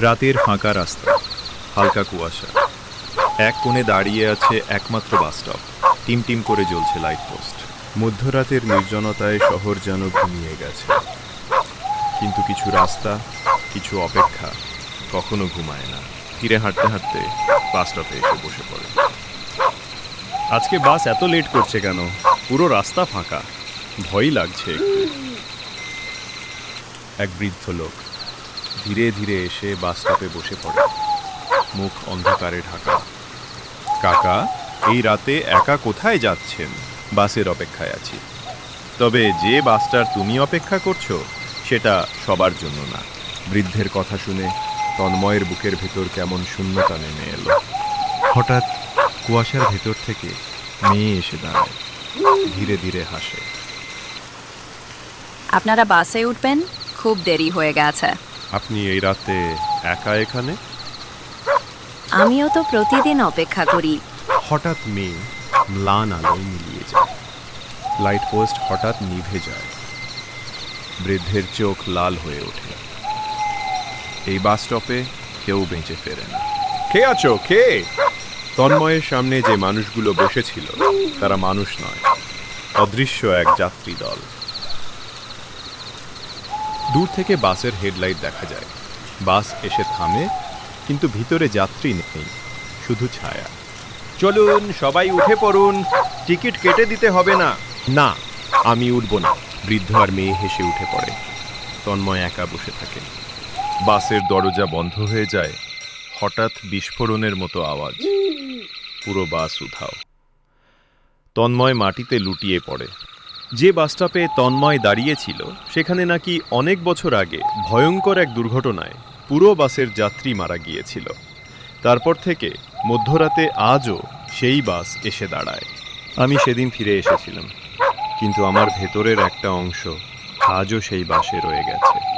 রাতের ফাঁকা রাস্তা, হালকা কুয়াশা। এক কোণে দাঁড়িয়ে আছে একমাত্র বাস স্টপ, টিম টিম করে জ্বলছে লাইট পোস্ট। মধ্যরাতের নির্জনতায় শহর যেন ঘুমিয়ে গেছে। কিন্তু কিছু রাস্তা, কিছু অপেক্ষা কখনো ঘুমায় না। ফিরে হাঁটতে হাঁটতে বাস স্টপে এসে বসে পড়ে। আজকে বাস এত লেট করছে কেন? পুরো রাস্তা ফাঁকা। ভয়ই লাগছে এক বৃদ্ধ লোক ধীরে ধীরে এসে বাস স্টপে বসে পড়ে। মুখ অন্ধকারে ঢাকা। কাকা, এই রাতে একা কোথায় যাচ্ছেন? বাসের অপেক্ষায় আছি। তবে যে বাসটার তুমি অপেক্ষা করছ, সেটা সবার জন্য না। বৃদ্ধের কথা শুনে তন্ময়ের বুকের ভেতর কেমন শূন্যতা নেমে এলো। হঠাৎ কুয়াশার ভেতর থেকে মেয়ে এসে দাঁড়ায়। ধীরে ধীরে হাসে। আপনারা বাসে উঠবেন? খুব দেরি হয়ে গেছে। আপনি এই রাতে একা এখানে? আমিও তো প্রতিদিন অপেক্ষা করি। হঠাৎ মেয়ে ম্লান আলোয় মিলিয়ে যায়। লাইট পোস্ট হঠাৎ নিভে যায়। বৃদ্ধের চোখ লাল হয়ে ওঠে। এই বাস স্টপে কেউ বেঁচে ফেরে না। কে আছো? কে? তন্ময়ের সামনে যে মানুষগুলো বসেছিল তারা মানুষ নয় অদৃশ্য এক যাত্রী দল দূর থেকে বাসের হেডলাইট দেখা যায়। বাস এসে থামে, কিন্তু ভিতরে যাত্রী নেই, শুধু ছায়া। চলুন, সবাই উঠে পড়ুন, টিকিট কেটে দিতে হবে না। না, আমি উঠব না, বৃদ্ধ আর মেয়ে হেসে উঠে পড়ে। তন্ময় একা বসে থাকে। বাসের দরজা বন্ধ হয়ে যায়, হঠাৎ বিস্ফোরণের মতো আওয়াজ। পুরো বাস উধাও। তন্ময় মাটিতে লুটিয়ে পড়ে। যে বাসস্টপে তন্ময় দাঁড়িয়েছিল, সেখানে নাকি অনেক বছর আগে ভয়ঙ্কর এক দুর্ঘটনায় পুরো বাসের যাত্রী মারা গিয়েছিল। তারপর থেকে মধ্যরাতে আজও সেই বাস এসে দাঁড়ায়। আমি সেদিন ফিরে এসেছিলাম, কিন্তু আমার ভেতরের একটা অংশ আজও সেই বাসে রয়ে গেছে।